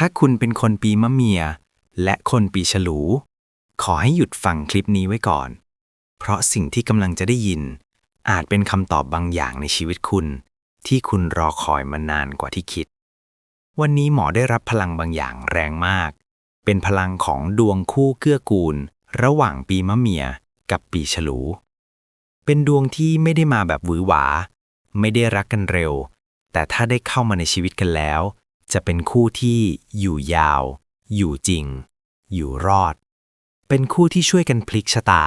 ถ้าคุณเป็นคนปีมะเมีย และคนปีฉลู ขอให้หยุดฟังคลิปนี้ไว้ก่อน เพราะสิ่งที่กำลังจะได้ยิน อาจเป็นคำตอบบางอย่างในชีวิตคุณ ที่คุณรอคอยมานานกว่าที่คิด วันนี้หมอได้รับพลังบางอย่างแรงมาก เป็นพลังของดวงคู่เกื้อกูล ระหว่างปีมะเมียกับปีฉลู เป็นดวงที่ไม่ได้มาแบบหวือหวา ไม่ได้รักกันเร็ว แต่ถ้าได้เข้ามาในชีวิตกันแล้ว จะเป็นคู่ที่อยู่ยาว อยู่จริง อยู่รอด เป็นคู่ที่ช่วยกันพลิกชะตา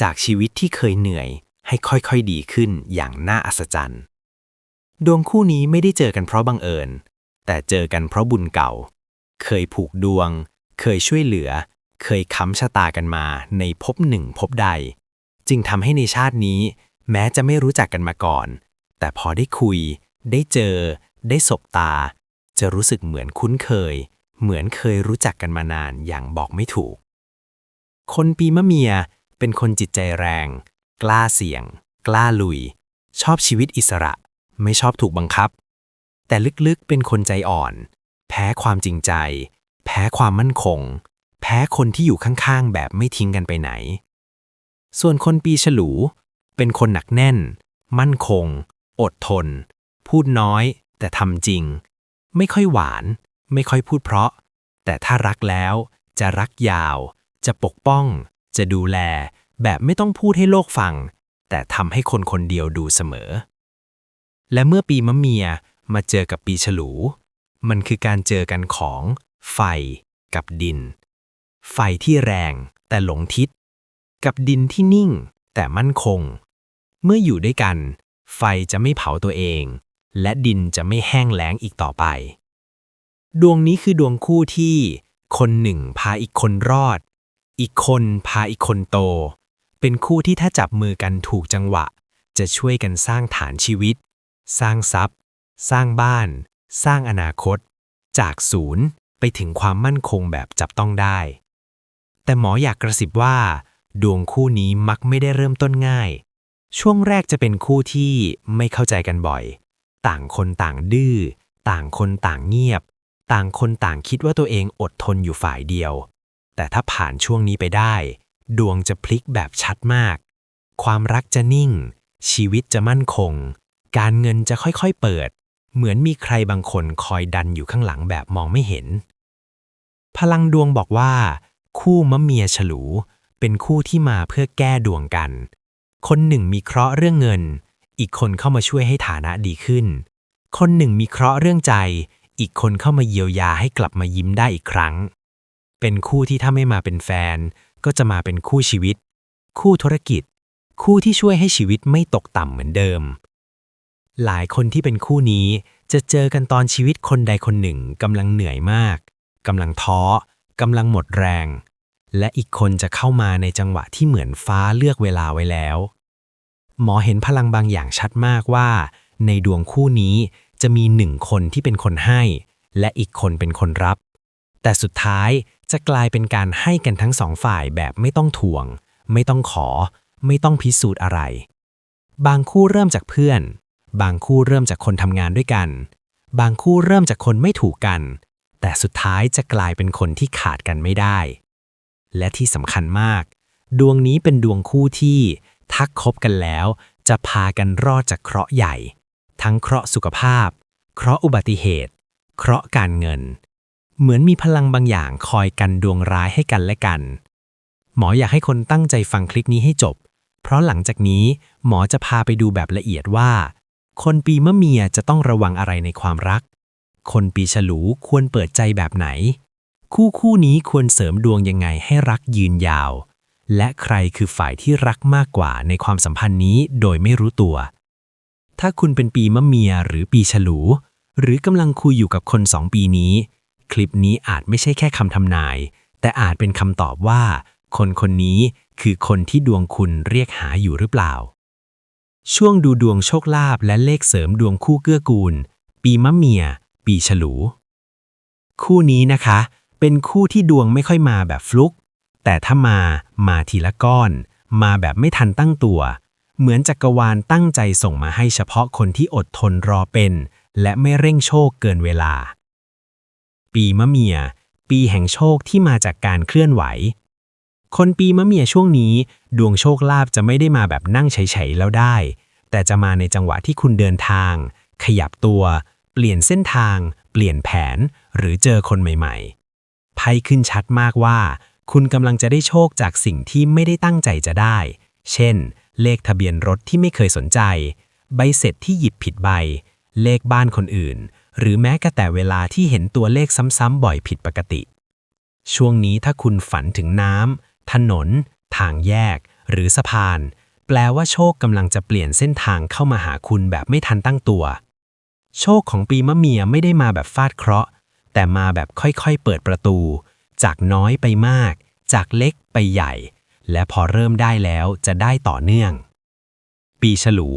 จากชีวิตที่เคยเหนื่อย ให้ค่อยๆดีขึ้นอย่างน่าอัศจรรย์ ดวงคู่นี้ไม่ได้เจอกันเพราะบังเอิญ แต่เจอกันเพราะบุญเก่า เคยผูกดวง เคยช่วยเหลือ เคยค้ำชะตากันมาในภพหนึ่งภพใด จึงทำให้ในชาตินี้ แม้จะไม่รู้จักกันมาก่อน แต่พอได้คุย ได้เจอ ได้สบตา จะรู้สึกเหมือนคุ้นเคย เหมือนเคยรู้จักกันมานานอย่างบอกไม่ถูก คนปีมะเมียเป็นคนจิตใจแรง กล้าเสี่ยง กล้าลุย ชอบชีวิตอิสระ ไม่ชอบถูกบังคับ แต่ลึกๆเป็นคนใจอ่อน แพ้ความจริงใจ แพ้ความมั่นคง แพ้คนที่อยู่ข้างๆ แบบไม่ทิ้งกันไปไหน ส่วนคนปีฉลู เป็นคนหนักแน่น มั่นคง อดทน พูดน้อยแต่ทำจริง ไม่ค่อยหวาน ไม่ค่อยพูดเพราะ แต่ถ้ารักแล้ว จะรักยาว จะปกป้อง จะดูแล แบบไม่ต้องพูดให้โลกฟัง แต่ทำให้คนคนเดียวดูเสมอ และเมื่อปีมะเมียมาเจอกับปีฉลู มันคือการเจอกันของไฟกับดิน ไฟที่แรงแต่หลงทิศ กับดินที่นิ่งแต่มั่นคง เมื่ออยู่ด้วยกัน ไฟจะไม่เผาตัวเอง และดินจะไม่แห้งแล้งอีกต่อไป ดวงนี้คือดวงคู่ที่ คนหนึ่งพาอีกคนรอด อีกคนพาอีกคนโต เป็นคู่ที่ถ้าจับมือกันถูกจังหวะ จะช่วยกันสร้างฐานชีวิต สร้างทรัพย์ สร้างบ้าน สร้างอนาคต จากศูนย์ไปถึงความมั่นคงแบบจับต้องได้ แต่หมออยากกระซิบว่า ดวงคู่นี้มักไม่ได้เริ่มต้นง่าย ช่วงแรกจะเป็นคู่ที่ไม่เข้าใจกันบ่อย ต่างคนต่างดื้อ ต่างคนต่างเงียบ ต่างคนต่างคิดว่าตัวเองอดทนอยู่ฝ่ายเดียว แต่ถ้าผ่านช่วงนี้ไปได้ ดวงจะพลิกแบบชัดมาก ความรักจะนิ่ง ชีวิตจะมั่นคง การเงินจะค่อยๆเปิด เหมือนมีใครบางคนคอยดันอยู่ข้างหลังแบบมองไม่เห็น พลังดวงบอกว่า คู่มะเมียฉลู เป็นคู่ที่มาเพื่อแก้ดวงกัน คนหนึ่งมีเคราะห์เรื่องเงิน อีกคนเข้ามาช่วยให้ฐานะดีขึ้น คนหนึ่งมีเคราะห์เรื่องใจ อีกคนเข้ามาเยียวยาให้กลับมายิ้มได้อีกครั้ง เป็นคู่ที่ถ้าไม่มาเป็นแฟน ก็จะมาเป็นคู่ชีวิต คู่ธุรกิจ คู่ที่ช่วยให้ชีวิตไม่ตกต่ำเหมือนเดิม หลายคนที่เป็นคู่นี้จะเจอกันตอนชีวิตคนใดคนหนึ่งกำลังเหนื่อยมากกำลังท้อกำลังหมดแรง และอีกคนจะเข้ามาในจังหวะที่เหมือนฟ้าเลือกเวลาไว้แล้ว หมอเห็นพลังบางอย่างชัดมากว่า ในดวงคู่นี้จะมีหนึ่งคนที่เป็นคนให้ และอีกคนเป็นคนรับ แต่สุดท้ายจะกลายเป็นการให้กันทั้งสองฝ่ายแบบไม่ต้องถ่วง ไม่ต้องขอ ไม่ต้องพิสูจน์อะไร บางคู่เริ่มจากเพื่อน บางคู่เริ่มจากคนทำงานด้วยกัน บางคู่เริ่มจากคนไม่ถูกกัน แต่สุดท้ายจะกลายเป็นคนที่ขาดกันไม่ได้ และที่สำคัญมาก ดวงนี้เป็นดวงคู่ที่ ทักคบกันแล้ว จะพากันรอดจากเคราะห์ใหญ่ ทั้งเคราะห์สุขภาพ เคราะห์อุบัติเหตุ เคราะห์การเงิน เหมือนมีพลังบางอย่างคอยกันดวงร้ายให้กันและกัน หมออยากให้คนตั้งใจฟังคลิปนี้ให้จบ เพราะหลังจากนี้หมอจะพาไปดูแบบละเอียดว่า คนปีมะเมียจะต้องระวังอะไรในความรัก คนปีฉลูควรเปิดใจแบบไหน คู่คู่นี้ควรเสริมดวงยังไงให้รักยืนยาว และใครคือฝ่ายที่รักมากกว่าในความสัมพันธ์นี้โดยไม่รู้ตัว ถ้าคุณเป็นปีมะเมียหรือปีฉลู หรือกำลังคุยอยู่กับคนสองปีนี้ คลิปนี้อาจไม่ใช่แค่คำทำนาย แต่อาจเป็นคำตอบว่า คนคนนี้คือคนที่ดวงคุณเรียกหาอยู่หรือเปล่า ช่วงดูดวงโชคลาภและเลขเสริมดวงคู่เกื้อกูล ปีมะเมีย ปีฉลู คู่นี้นะคะ เป็นคู่ที่ดวงไม่ค่อยมาแบบฟลุก แต่ถ้ามามาทีละก้อน มาแบบไม่ทันตั้งตัว เหมือนจักรวาลตั้งใจส่งมาให้เฉพาะคนที่อดทนรอเป็น และไม่เร่งโชคเกินเวลา ปีมะเมีย ปีแห่งโชคที่มาจากการเคลื่อนไหว คนปีมะเมียช่วงนี้ ดวงโชคลาภจะไม่ได้มาแบบนั่งเฉยๆแล้วได้ แต่จะมาในจังหวะที่คุณเดินทาง ขยับตัว เปลี่ยนเส้นทาง เปลี่ยนแผน หรือเจอคนใหม่ ๆไพ่ขึ้นชัดมากว่า คุณกำลังจะได้โชคจากสิ่งที่ไม่ได้ตั้งใจจะได้ เช่น เลขทะเบียนรถที่ไม่เคยสนใจ ใบเสร็จที่หยิบผิดใบ เลขบ้านคนอื่น หรือแม้กระแต่เวลาที่เห็นตัวเลขซ้ำๆบ่อยผิดปกติ ช่วงนี้ถ้าคุณฝันถึงน้ำถนน ทางแยก หรือสะพาน แปลว่าโชคกำลังจะเปลี่ยนเส้นทางเข้ามาหาคุณแบบไม่ทันตั้งตัว โชคของปีมะเมียไม่ได้มาแบบฟาดเคราะห์ แต่มาแบบค่อยๆ เปิดประตู จากน้อยไปมาก จากเล็กไปใหญ่ และพอเริ่มได้แล้วจะได้ต่อเนื่อง ปีฉลู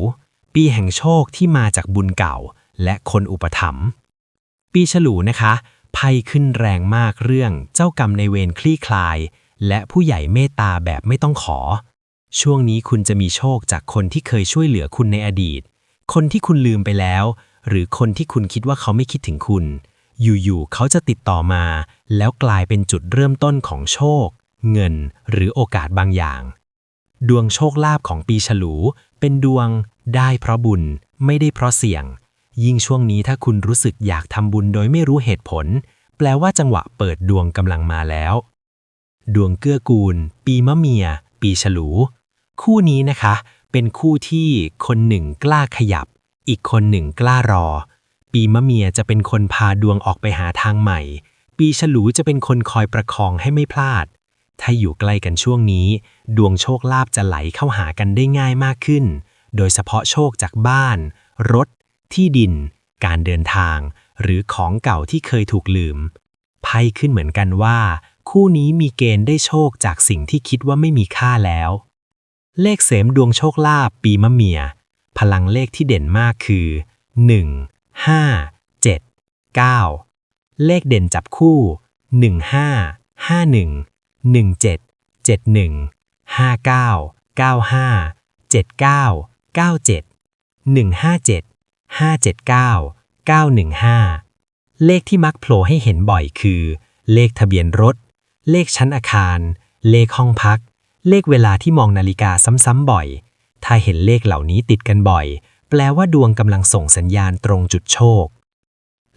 ปีแห่งโชคที่มาจากบุญเก่าและคนอุปถัมภ์ปีฉลูนะคะไพ่ขึ้นแรงมากเรื่องเจ้ากรรมในเวรคลี่คลาย และผู้ใหญ่เมตตาแบบไม่ต้องขอ ช่วงนี้คุณจะมีโชคจากคนที่เคยช่วยเหลือคุณในอดีต คนที่คุณลืมไปแล้ว หรือคนที่คุณคิดว่าเขาไม่คิดถึงคุณ อยู่ๆเขาจะติดต่อมา แล้วกลายเป็นจุดเริ่มต้นของโชค เงิน หรือโอกาสบางอย่าง ดวงโชคลาภของปีฉลู เป็นดวงได้เพราะบุญไม่ได้เพราะเสี่ยง ยิ่งช่วงนี้ถ้าคุณรู้สึกอยากทำบุญโดยไม่รู้เหตุผล แปลว่าจังหวะเปิดดวงกำลังมาแล้ว ดวงเกื้อกูล ปีมะเมีย ปีฉลู คู่นี้นะคะ เป็นคู่ที่คนหนึ่งกล้าขยับ อีกคนหนึ่งกล้ารอ ปีมะเมียจะเป็นคนพาดวงออกไปหาทางใหม่ ปีฉลูจะเป็นคนคอยประคองให้ไม่พลาด ถ้าอยู่ใกล้กันช่วงนี้ ดวงโชคลาภจะไหลเข้าหากันได้ง่ายมากขึ้น โดยเฉพาะโชคจากบ้าน รถ ที่ดิน การเดินทาง หรือของเก่าที่เคยถูกลืม ไพ่ขึ้นเหมือนกันว่า คู่นี้มีเกณฑ์ได้โชคจากสิ่งที่คิดว่าไม่มีค่าแล้ว เลขเสมดวงโชคลาภปีมะเมีย พลังเลขที่เด่นมากคือ 1 5 7 9 เลขเด่นจับคู่ 15 51 17 71 59 95 79 97 157 579 915 เลขที่มักโผล่ให้เห็นบ่อยคือ เลขทะเบียนรถ เลขชั้นอาคาร เลขห้องพัก เลขเวลาที่มองนาฬิกาซ้ำๆบ่อย ถ้าเห็นเลขเหล่านี้ติดกันบ่อย แปลว่าดวงกำลังส่งสัญญาณตรงจุดโชค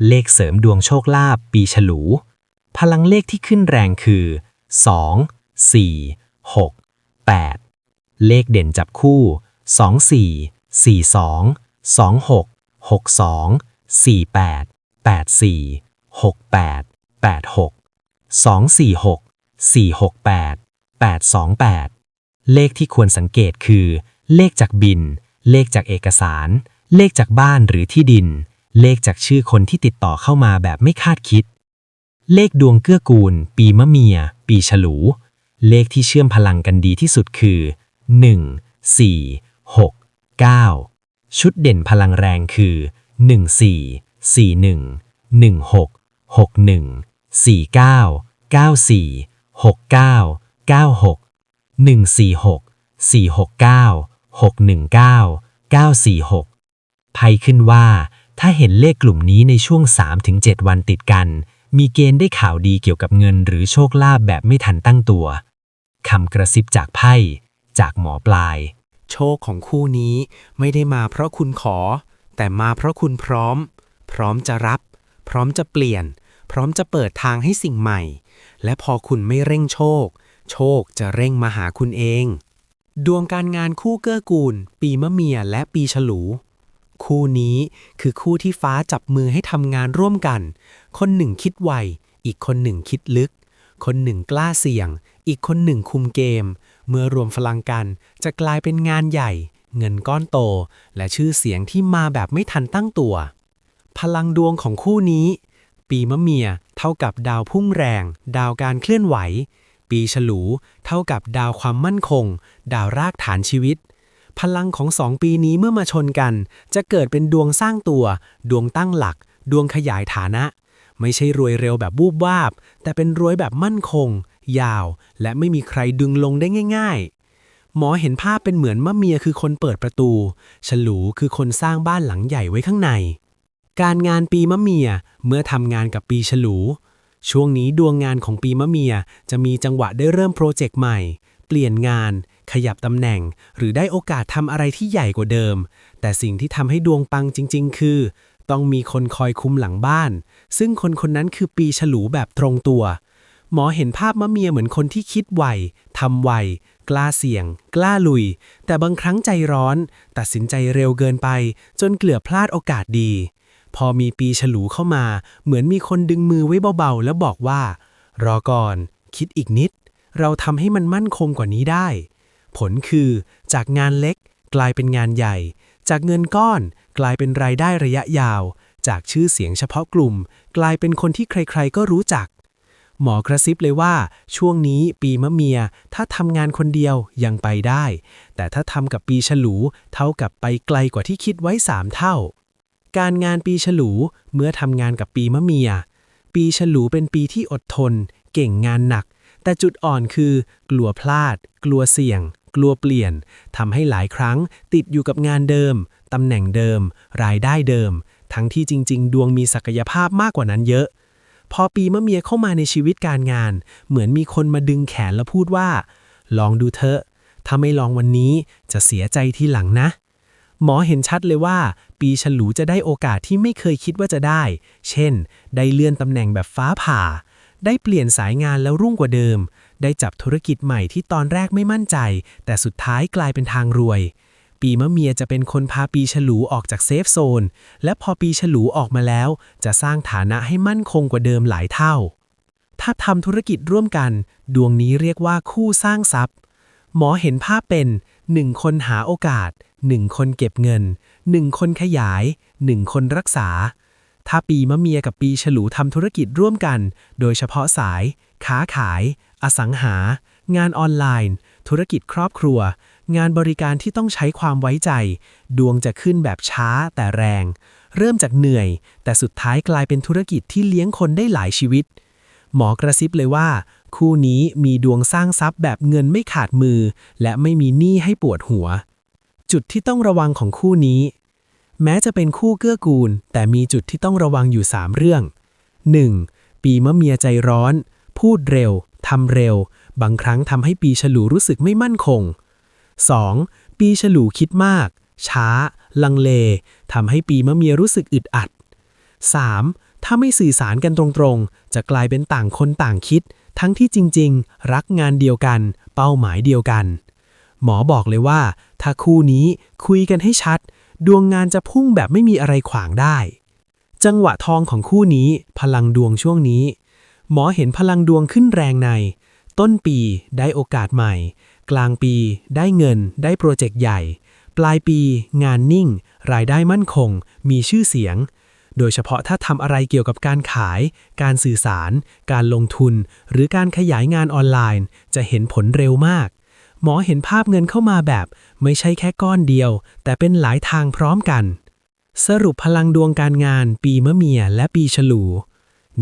เลขเสริมดวงโชคลาภปีฉลู พลังเลขที่ขึ้นแรงคือ 2 4 6 8 เลขเด่นจับคู่ 24 42 26 62 48 84 68 86 246 468 828 เลขที่ควรสังเกตคือ เลขจากบิน เลขจากเอกสาร เลขจากบ้านหรือที่ดิน เลขจากชื่อคนที่ติดต่อเข้ามาแบบไม่คาดคิด เลขดวงเกื้อกูล ปีมะเมีย ปีฉลู เลขที่เชื่อมพลังกันดีที่สุดคือ 1 4 6 9 ชุดเด่นพลังแรงคือ 14 41 16 61 49 94 69 96 146 469 619 946ไพ่ขึ้นว่า ถ้าเห็นเลขกลุ่มนี้ในช่วง 3-7 วันติดกัน มีเกณฑ์ได้ข่าวดีเกี่ยวกับเงินหรือโชคลาภแบบไม่ทันตั้งตัวคำกระซิบจากไพ่ จากหมอปลาย โชคของคู่นี้ไม่ได้มาเพราะคุณขอ แต่มาเพราะคุณพร้อม พร้อมจะรับ พร้อมจะเปลี่ยน พร้อมจะเปิดทางให้สิ่งใหม่ และพอคุณไม่เร่งโชค โชคจะเร่งมาหาคุณเอง ดวงการงานคู่เกื้อกูล ปีมะเมียและปีฉลู คู่นี้คือคู่ที่ฟ้าจับมือให้ทำงานร่วมกัน คนหนึ่งคิดไว อีกคนหนึ่งคิดลึก คนหนึ่งกล้าเสี่ยง อีกคนหนึ่งคุมเกม เมื่อรวมพลังกันจะกลายเป็นงานใหญ่ เงินก้อนโต และชื่อเสียงที่มาแบบไม่ทันตั้งตัว พลังดวงของคู่นี้ ปีมะเมียเท่ากับดาวพุ่งแรง ดาวการเคลื่อนไหว ปีฉลู เท่ากับดาวความมั่นคง ดาวรากฐานชีวิต พลังของสองปีนี้เมื่อมาชนกัน จะเกิดเป็นดวงสร้างตัว ดวงตั้งหลัก ดวงขยายฐานะ ไม่ใช่รวยเร็วแบบบูบวาบ แต่เป็นรวยแบบมั่นคง ยาว และไม่มีใครดึงลงได้ง่าย ๆ หมอเห็นภาพเป็นเหมือนมะเมียคือคนเปิดประตู ฉลูคือคนสร้างบ้านหลังใหญ่ไว้ข้างใน การงานปีมะเมียเมื่อทำงานกับปีฉลู ช่วงนี้ดวงงานของปีมะเมียจะมีจังหวะได้เริ่มโปรเจกต์ใหม่ เปลี่ยนงาน ขยับตำแหน่ง หรือได้โอกาสทำอะไรที่ใหญ่กว่าเดิม แต่สิ่งที่ทำให้ดวงปังจริง ๆ คือ ต้องมีคนคอยคุมหลังบ้าน ซึ่งคนคนนั้นคือปีฉลูแบบตรงตัว หมอเห็นภาพมะเมียเหมือนคนที่คิดไวทำไวกล้าเสี่ยง กล้าลุย แต่บางครั้งใจร้อน ตัดสินใจเร็วเกินไป จนเกือบพลาดโอกาสดี พอมีปีฉลูเข้ามา เหมือนมีคนดึงมือไว้เบาๆ แล้วบอกว่า รอก่อน คิดอีกนิด เราทำให้มันมั่นคงกว่านี้ได้ ผลคือจากงานเล็กกลายเป็นงานใหญ่ จากเงินก้อนกลายเป็นรายได้ระยะยาว จากชื่อเสียงเฉพาะกลุ่ม กลายเป็นคนที่ใครๆก็รู้จัก หมอกระซิบเลยว่า ช่วงนี้ปีมะเมีย ถ้าทำงานคนเดียวยังไปได้ แต่ถ้าทำกับปีฉลู เท่ากับไปไกลกว่าที่คิดไว้สามเท่า การงานปีฉลูเมื่อทำงานกับปีมะเมีย ปีฉลูเป็นปีที่อดทน เก่งงานหนัก แต่จุดอ่อนคือ กลัวพลาด กลัวเสี่ยง กลัวเปลี่ยนทำให้หลายครั้ง ติดอยู่กับงานเดิมตำแหน่งเดิม รายได้เดิม ทั้งที่จริง ๆ ดวงมีศักยภาพมากกว่านั้นเยอะ พอปีมะเมียเข้ามาในชีวิตการงาน เหมือนมีคนมาดึงแขนแล้วพูดว่า ลองดูเถอะถ้าไม่ลองวันนี้จะเสียใจทีหลังนะ หมอเห็นชัดเลยว่า ปีฉลูจะได้โอกาสที่ไม่เคยคิดว่าจะได้ เช่น ได้เลื่อนตำแหน่งแบบฟ้าผ่า ได้เปลี่ยนสายงานแล้วรุ่งกว่าเดิม ได้จับธุรกิจใหม่ที่ตอนแรกไม่มั่นใจ แต่สุดท้ายกลายเป็นทางรวย ปีมะเมียจะเป็นคนพาปีฉลูออกจากเซฟโซน และพอปีฉลูออกมาแล้ว จะสร้างฐานะให้มั่นคงกว่าเดิมหลายเท่า ถ้าทำธุรกิจร่วมกัน ดวงนี้เรียกว่าคู่สร้างทรัพย์ หมอเห็นภาพเป็น1คนหาโอกาส 1 คนเก็บเงิน 1 คนขยาย 1 คนรักษา ถ้าปีมะเมียกับปีฉลูทำธุรกิจร่วมกัน โดยเฉพาะสาย ค้าขาย อสังหา งานออนไลน์ ธุรกิจครอบครัว งานบริการที่ต้องใช้ความไว้ใจ ดวงจะขึ้นแบบช้าแต่แรง เริ่มจากเหนื่อย แต่สุดท้ายกลายเป็นธุรกิจที่เลี้ยงคนได้หลายชีวิต หมอกระซิบเลยว่าคู่นี้มีดวงสร้างทรัพย์แบบเงินไม่ขาดมือ และไม่มีหนี้ให้ปวดหัว จุดที่ต้องระวังของคู่นี้ แม้จะเป็นคู่เกื้อกูล แต่มีจุดที่ต้องระวังอยู่ 3 เรื่อง 1. ปีมะเมียใจร้อน พูดเร็วทำเร็ว บางครั้งทำให้ปีฉลูรู้สึกไม่มั่นคง 2. ปีฉลูคิดมาก ช้า ลังเลทำให้ปีมะเมียรู้สึกอึดอัด 3. ถ้าไม่สื่อสารกันตรงๆ จะกลายเป็นต่างคนต่างคิด ทั้งที่จริง ๆ รักงานเดียวกัน เป้าหมายเดียวกัน หมอบอกเลยว่า ถ้าคู่นี้คุยกันให้ชัด ดวงงานจะพุ่งแบบไม่มีอะไรขวางได้ จังหวะทองของคู่นี้ พลังดวงช่วงนี้ หมอเห็นพลังดวงขึ้นแรงใน ต้นปีได้โอกาสใหม่ กลางปีได้เงิน ได้โปรเจกต์ใหญ่ ปลายปี งานนิ่ง รายได้มั่นคง มีชื่อเสียงโดยเฉพาะถ้าทำอะไรเกี่ยวกับการขาย การสื่อสาร การลงทุน หรือการขยายงานออนไลน์ จะเห็นผลเร็วมาก หมอเห็นภาพเงินเข้ามาแบบ ไม่ใช่แค่ก้อนเดียว แต่เป็นหลายทางพร้อมกัน สรุปพลังดวงการงาน ปีมะเมียและปีฉลู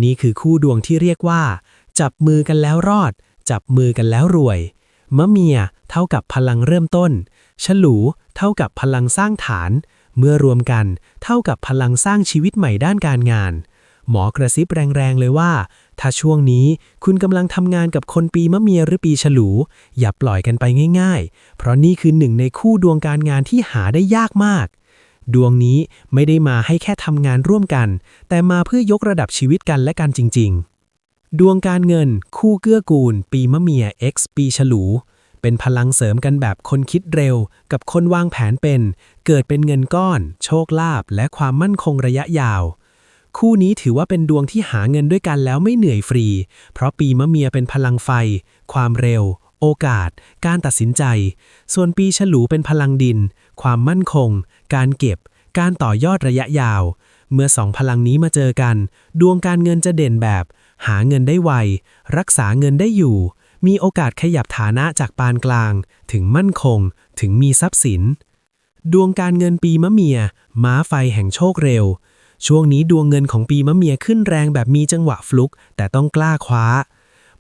นี่คือคู่ดวงที่เรียกว่า จับมือกันแล้วรอด จับมือกันแล้วรวย มะเมียเท่ากับพลังเริ่มต้น ฉลูเท่ากับพลังสร้างฐาน เมื่อรวมกัน เท่ากับพลังสร้างชีวิตใหม่ด้านการงาน หมอกระซิบแรงๆเลยว่า ถ้าช่วงนี้คุณกำลังทำงานกับคนปีมะเมียหรือปีฉลู อย่าปล่อยกันไปง่ายๆ เพราะนี่คือหนึ่งในคู่ดวงการงานที่หาได้ยากมาก ดวงนี้ไม่ได้มาให้แค่ทำงานร่วมกัน แต่มาเพื่อยกระดับชีวิตกันและกันจริง ๆ ดวงการเงิน คู่เกื้อกูล ปีมะเมีย X ปีฉลูเป็นพลังเสริมกันแบบคนคิดเร็ว กับคนวางแผนเป็น เกิดเป็นเงินก้อน โชคลาภและความมั่นคงระยะยาว คู่นี้ถือว่าเป็นดวงที่หาเงินด้วยกันแล้วไม่เหนื่อยฟรี เพราะปีมะเมียเป็นพลังไฟ ความเร็ว โอกาส การตัดสินใจ ส่วนปีฉลูเป็นพลังดิน ความมั่นคง การเก็บ การต่อยอดระยะยาว เมื่อสองพลังนี้มาเจอกัน ดวงการเงินจะเด่นแบบ หาเงินได้ไว รักษาเงินได้อยู่ มีโอกาสขยับฐานะจากปานกลาง ถึงมั่นคง ถึงมีทรัพย์สิน ดวงการเงินปีมะเมีย ม้าไฟแห่งโชคเร็ว ช่วงนี้ดวงเงินของปีมะเมียขึ้นแรงแบบมีจังหวะฟลุก แต่ต้องกล้าคว้า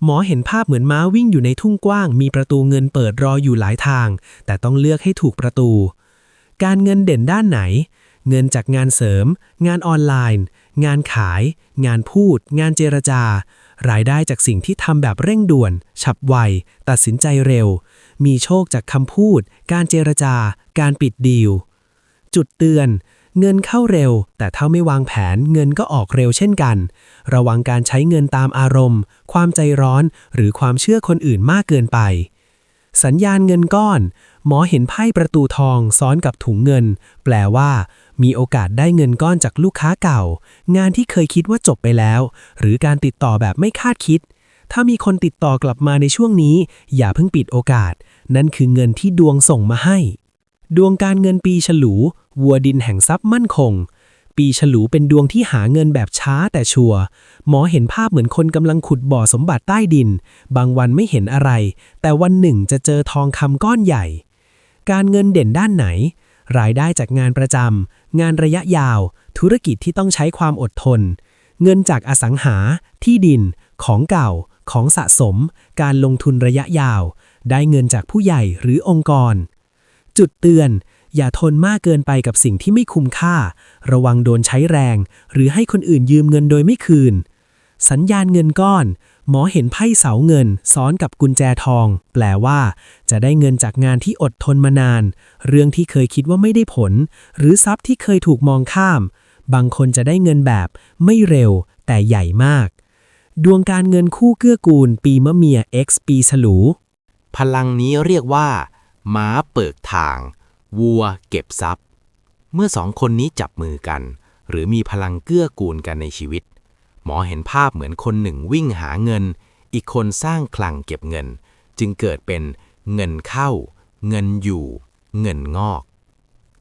หมอเห็นภาพเหมือนม้าวิ่งอยู่ในทุ่งกว้าง มีประตูเงินเปิดรออยู่หลายทาง แต่ต้องเลือกให้ถูกประตู การเงินเด่นด้านไหน เงินจากงานเสริม งานออนไลน์ งานขาย งานพูด งานเจรจา รายได้จากสิ่งที่ทำแบบเร่งด่วน ฉับไว ตัดสินใจเร็ว มีโชคจากคำพูด การเจรจา การปิดดีลจุดเตือน เงินเข้าเร็ว แต่ถ้าไม่วางแผนเงินก็ออกเร็วเช่นกัน ระวังการใช้เงินตามอารมณ์ ความใจร้อน หรือความเชื่อคนอื่นมากเกินไป สัญญาณเงินก้อน หมอเห็นไพ่ประตูทองซ้อนกับถุงเงิน แปลว่า มีโอกาสได้เงินก้อนจากลูกค้าเก่า งานที่เคยคิดว่าจบไปแล้ว หรือการติดต่อแบบไม่คาดคิด ถ้ามีคนติดต่อกลับมาในช่วงนี้ อย่าเพิ่งปิดโอกาส นั่นคือเงินที่ดวงส่งมาให้ ดวงการเงินปีฉลู วัวดินแห่งทรัพย์มั่นคง ปีฉลูเป็นดวงที่หาเงินแบบช้าแต่ชัวร์หมอเห็นภาพเหมือนคนกำลังขุดบ่อสมบัติใต้ดิน บางวันไม่เห็นอะไร แต่วันหนึ่งจะเจอทองคำก้อนใหญ่ การเงินเด่นด้านไหน รายได้จากงานประจำงานระยะยาว ธุรกิจที่ต้องใช้ความอดทน เงินจากอสังหา ที่ดิน ของเก่า ของสะสม การลงทุนระยะยาว ได้เงินจากผู้ใหญ่หรือองค์กร จุดเตือน อย่าทนมากเกินไปกับสิ่งที่ไม่คุ้มค่า ระวังโดนใช้แรง หรือให้คนอื่นยืมเงินโดยไม่คืน สัญญาณเงินก้อน หมอเห็นไพ่เสาเงิน ซ้อนกับกุญแจทอง แปลว่า จะได้เงินจากงานที่อดทนมานาน เรื่องที่เคยคิดว่าไม่ได้ผล หรือทรัพย์ที่เคยถูกมองข้าม บางคนจะได้เงินแบบ ไม่เร็ว แต่ใหญ่มาก ดวงการเงินคู่เกื้อกูล ปีมะเมีย X ปีฉลู พลังนี้เรียกว่า ม้าเปิกทาง วัวเก็บทรัพย์ เมื่อสองคนนี้จับมือกัน หรือมีพลังเกื้อกูลกันในชีวิต หมอเห็นภาพเหมือนคนหนึ่งวิ่งหาเงิน อีกคนสร้างคลังเก็บเงิน จึงเกิดเป็นเงินเข้า เงินอยู่ เงินงอก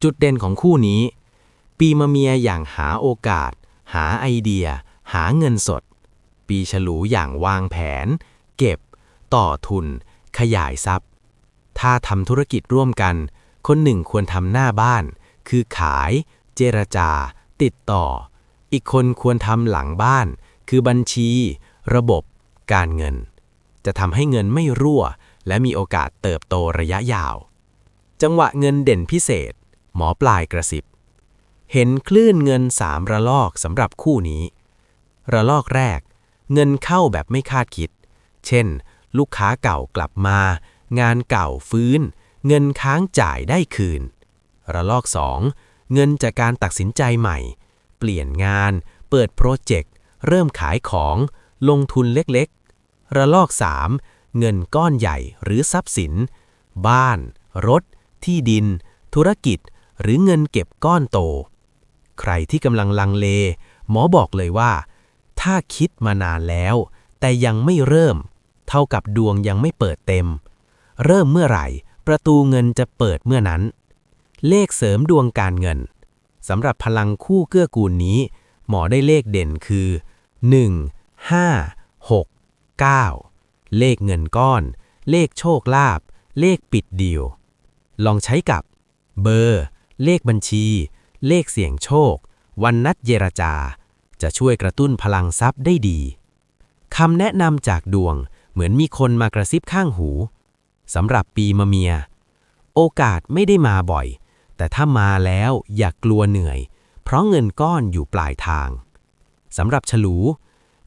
จุดเด่นของคู่นี้ ปีมะเมียอย่างหาโอกาส หาไอเดีย หาเงินสด ปีฉลูอย่างวางแผน เก็บ ต่อทุน ขยายทรัพย์ ถ้าทำธุรกิจร่วมกัน คนหนึ่งควรทำหน้าบ้าน คือขาย เจรจา ติดต่อ อีกคนควรทำหลังบ้าน คือบัญชี ระบบ การเงิน จะทำให้เงินไม่รั่ว และมีโอกาสเติบโตระยะยาว จังหวะเงินเด่นพิเศษ หมอปลายกระสิบ เห็นคลื่นเงินสามระลอกสำหรับคู่นี้ ระลอกแรก เงินเข้าแบบไม่คาดคิด เช่น ลูกค้าเก่ากลับมา งานเก่าฟื้น เงินค้างจ่ายได้คืน ระลอกสองเงินจากการตัดสินใจใหม่ เปลี่ยนงาน เปิดโปรเจกต์ เริ่มขายของ ลงทุนเล็กๆ ระลอกสามเงินก้อนใหญ่หรือทรัพย์สิน บ้าน รถ ที่ดิน ธุรกิจ หรือเงินเก็บก้อนโต ใครที่กำลังลังเล หมอบอกเลยว่า ถ้าคิดมานานแล้ว แต่ยังไม่เริ่ม เท่ากับดวงยังไม่เปิดเต็ม เริ่มเมื่อไหร่ ประตูเงินจะเปิดเมื่อนั้น เลขเสริมดวงการเงินสำหรับพลังคู่เกื้อกูลนี้ หมอได้เลขเด่นคือ 1 5 6 9 เลขเงินก้อน เลขโชคลาภเลขปิดดีลลองใช้กับ เบอร์ เลขบัญชี เลขเสี่ยงโชค วันนัดเจรจา จะช่วยกระตุ้นพลังทรัพย์ได้ดีคำแนะนำจากดวงเหมือนมีคนมากระซิบข้างหู สำหรับปีมะเมีย โอกาสไม่ได้มาบ่อย แต่ถ้ามาแล้วอย่ากกลัวเหนื่อย เพราะเงินก้อนอยู่ปลายทางสำหรับฉลู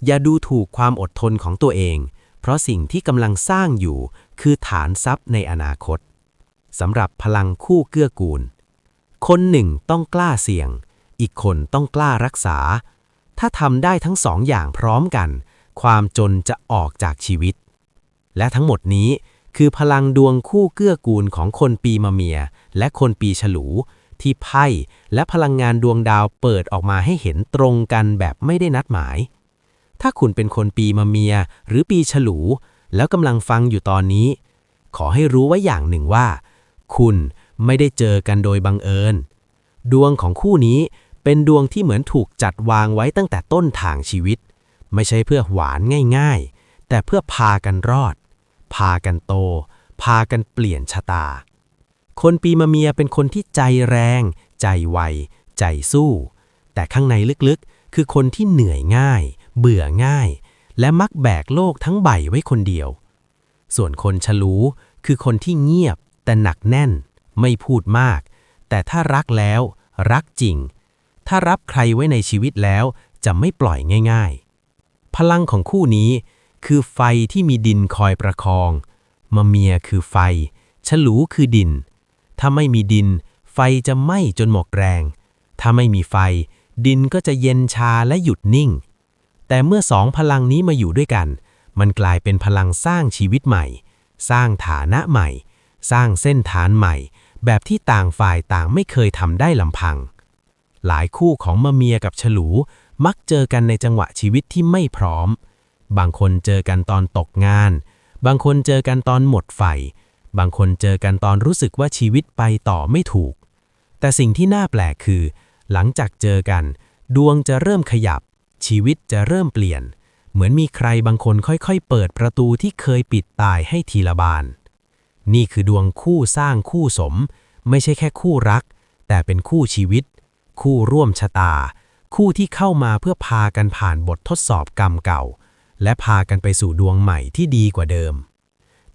อย่าดูถูกความอดทนของตัวเอง เพราะสิ่งที่กำลังสร้างอยู่คือฐานทรัพย์ในอนาคตสำหรับพลังคู่เกื้อกูล คนหนึ่งต้องกล้าเสี่ยง อีกคนต้องกล้ารักษา ถ้าทำได้ทั้งสองอย่างพร้อมกัน ความจนจะออกจากชีวิต และทั้งหมดนี้ คือพลังดวงคู่เกื้อกูลของคนปีมะเมีย และคนปีฉลู ที่ไพ่และพลังงานดวงดาวเปิดออกมาให้เห็นตรงกันแบบไม่ได้นัดหมาย ถ้าคุณเป็นคนปีมะเมียหรือปีฉลู แล้วกำลังฟังอยู่ตอนนี้ ขอให้รู้ไว้อย่างหนึ่งว่า คุณไม่ได้เจอกันโดยบังเอิญ ดวงของคู่นี้เป็นดวงที่เหมือนถูกจัดวางไว้ตั้งแต่ต้นทางชีวิต ไม่ใช่เพื่อหวานง่าย ๆ แต่เพื่อพากันรอด พากันโต พากันเปลี่ยนชะตา คนปีมะเมียเป็นคนที่ใจแรง ใจไว ใจสู้ แต่ข้างในลึกๆ คือคนที่เหนื่อยง่าย เบื่อง่าย และมักแบกโลกทั้งใบไว้คนเดียว ส่วนคนฉลูคือคนที่เงียบ แต่หนักแน่น ไม่พูดมาก แต่ถ้ารักแล้ว รักจริง ถ้ารับใครไว้ในชีวิตแล้วจะไม่ปล่อยง่าย ๆ พลังของคู่นี้ คือไฟที่มีดินคอยประคอง มะเมียคือไฟ ฉลูคือดิน ถ้าไม่มีดิน ไฟจะไหม้จนหมดแรง ถ้าไม่มีไฟ ดินก็จะเย็นชาและหยุดนิ่ง แต่เมื่อสองพลังนี้มาอยู่ด้วยกัน มันกลายเป็นพลังสร้างชีวิตใหม่ สร้างฐานะใหม่ สร้างเส้นฐานใหม่ แบบที่ต่างฝ่ายต่างไม่เคยทำได้ลำพัง หลายคู่ของมะเมียกับฉลูมักเจอกันในจังหวะชีวิตที่ไม่พร้อม บางคนเจอกันตอนตกงาน บางคนเจอกันตอนหมดไฟ บางคนเจอกันตอนรู้สึกว่าชีวิตไปต่อไม่ถูก แต่สิ่งที่น่าแปลกคือ หลังจากเจอกัน ดวงจะเริ่มขยับ ชีวิตจะเริ่มเปลี่ยน เหมือนมีใครบางคนค่อยๆ เปิดประตูที่เคยปิดตายให้ทีละบาน นี่คือดวงคู่สร้างคู่สม ไม่ใช่แค่คู่รัก แต่เป็นคู่ชีวิต คู่ร่วมชะตา คู่ที่เข้ามาเพื่อพากันผ่านบททดสอบกรรมเก่า และพากันไปสู่ดวงใหม่ที่ดีกว่าเดิม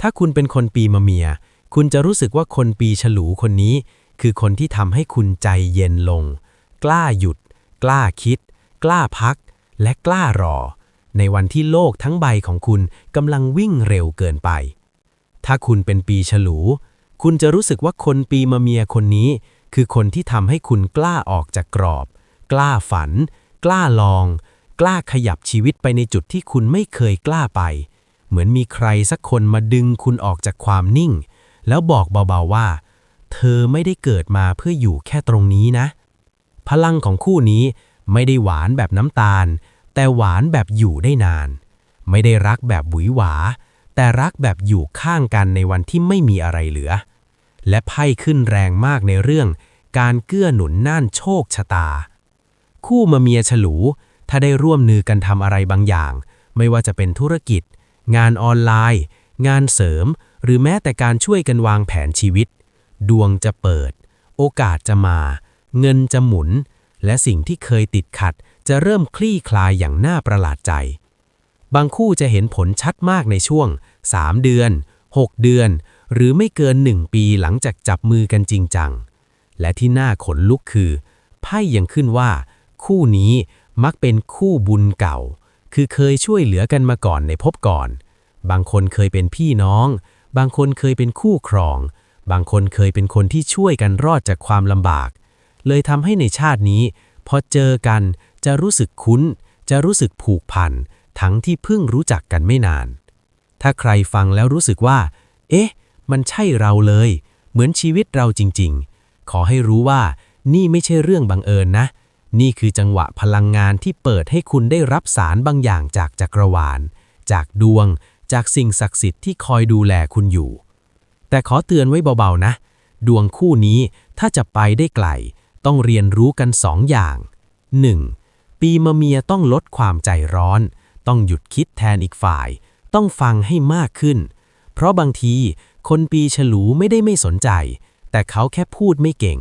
ถ้าคุณเป็นคนปีมะเมีย คุณจะรู้สึกว่าคนปีฉลูคนนี้ คือคนที่ทำให้คุณใจเย็นลง กล้าหยุด กล้าคิด กล้าพัก และกล้ารอ ในวันที่โลกทั้งใบของคุณกำลังวิ่งเร็วเกินไป ถ้าคุณเป็นปีฉลู คุณจะรู้สึกว่าคนปีมะเมียคนนี้ คือคนที่ทำให้คุณกล้าออกจากกรอบ กล้าฝัน กล้าลอง กล้าขยับชีวิตไปในจุดที่คุณไม่เคยกล้าไป เหมือนมีใครสักคนมาดึงคุณออกจากความนิ่ง แล้วบอกเบาๆว่า เธอไม่ได้เกิดมาเพื่ออยู่แค่ตรงนี้นะ พลังของคู่นี้ไม่ได้หวานแบบน้ำตาล แต่หวานแบบอยู่ได้นาน ไม่ได้รักแบบบุ๋ยหวา แต่รักแบบอยู่ข้างกันในวันที่ไม่มีอะไรเหลือ และไพ่ขึ้นแรงมากในเรื่อง การเกื้อหนุนน่านโชคชะตา คู่มาเมียฉลู ถ้าได้ร่วมมือกันทำอะไรบางอย่าง ไม่ว่าจะเป็นธุรกิจ งานออนไลน์ งานเสริม หรือแม้แต่การช่วยกันวางแผนชีวิต ดวงจะเปิด โอกาสจะมา เงินจะหมุน และสิ่งที่เคยติดขัด จะเริ่มคลี่คลายอย่างน่าประหลาดใจ บางคู่จะเห็นผลชัดมากในช่วง 3 เดือน 6 เดือน หรือไม่เกิน 1 ปีหลังจากจับมือกันจริงจังและที่น่าขนลุกคือไพ่ยังขึ้นว่า คู่นี้ มักเป็นคู่บุญเก่า คือเคยช่วยเหลือกันมาก่อนในภพก่อน บางคนเคยเป็นพี่น้อง บางคนเคยเป็นคู่ครอง บางคนเคยเป็นคนที่ช่วยกันรอดจากความลำบาก เลยทำให้ในชาตินี้พอเจอกันจะรู้สึกคุ้น จะรู้สึกผูกพัน ทั้งที่เพิ่งรู้จักกันไม่นาน ถ้าใครฟังแล้วรู้สึกว่า เอ๊ะ มันใช่เราเลย เหมือนชีวิตเราจริง ๆ ขอให้รู้ว่านี่ไม่ใช่เรื่องบังเอิญนะ นี่คือจังหวะพลังงานที่เปิดให้คุณได้รับสารบางอย่างจากจักรวาล จากดวง จากสิ่งศักดิ์สิทธิ์ที่คอยดูแลคุณอยู่ แต่ขอเตือนไว้เบาๆนะ ดวงคู่นี้ถ้าจะไปได้ไกล ต้องเรียนรู้กันสองอย่าง 1. ปีมะเมียต้องลดความใจร้อน ต้องหยุดคิดแทนอีกฝ่าย ต้องฟังให้มากขึ้น เพราะบางทีคนปีฉลูไม่ได้ไม่สนใจ แต่เขาแค่พูดไม่เก่ง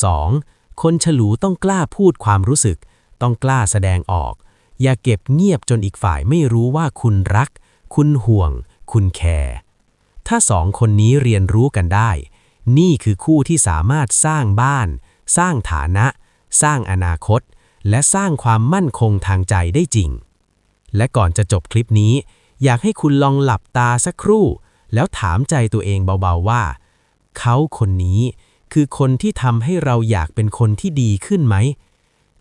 2. คนฉลูต้องกล้าพูดความรู้สึก ต้องกล้าแสดงออก อย่าเก็บเงียบจนอีกฝ่ายไม่รู้ว่าคุณรัก คุณห่วง คุณแคร์ถ้าสองคนนี้เรียนรู้กันได้ นี่คือคู่ที่สามารถสร้างบ้าน สร้างฐานะ สร้างอนาคต และสร้างความมั่นคงทางใจได้จริง และก่อนจะจบคลิปนี้ อยากให้คุณลองหลับตาสักครู่ แล้วถามใจตัวเองเบาๆว่า เขาคนนี้ คือคนที่ทำให้เราอยากเป็นคนที่ดีขึ้นไหม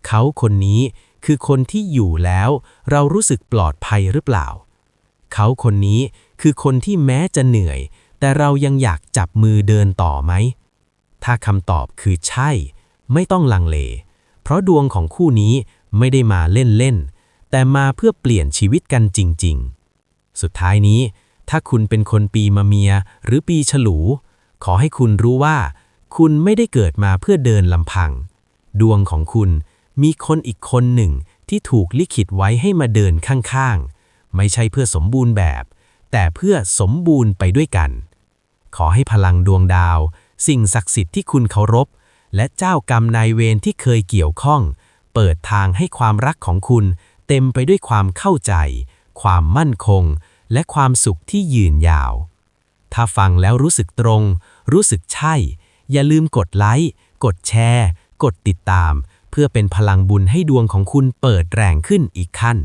เขาคนนี้คือคนที่อยู่แล้ว เรารู้สึกปลอดภัยหรือเปล่า เขาคนนี้คือคนที่แม้จะเหนื่อย แต่เรายังอยากจับมือเดินต่อไหม ถ้าคำตอบคือใช่ ไม่ต้องลังเล เพราะดวงของคู่นี้ไม่ได้มาเล่นๆ แต่มาเพื่อเปลี่ยนชีวิตกันจริง ๆ สุดท้ายนี้ ถ้าคุณเป็นคนปีมะเมียหรือปีฉลู ขอให้คุณรู้ว่า คุณไม่ได้เกิดมาเพื่อเดินลำพัง ดวงของคุณมีคนอีกคนหนึ่งที่ถูกลิขิตไว้ให้มาเดินข้างๆ ไม่ใช่เพื่อสมบูรณ์แบบ แต่เพื่อสมบูรณ์ไปด้วยกัน ขอให้พลังดวงดาว สิ่งศักดิ์สิทธิ์ที่คุณเคารพ และเจ้ากรรมนายเวรที่เคยเกี่ยวข้อง เปิดทางให้ความรักของคุณ เต็มไปด้วยความเข้าใจ ความมั่นคง และความสุขที่ยืนยาว ถ้าฟังแล้วรู้สึกตรง รู้สึกใช่ อย่าลืมกดไลค์ กดแชร์ กดติดตาม เพื่อเป็นพลังบุญให้ดวงของคุณเปิดแรงขึ้นอีกขั้น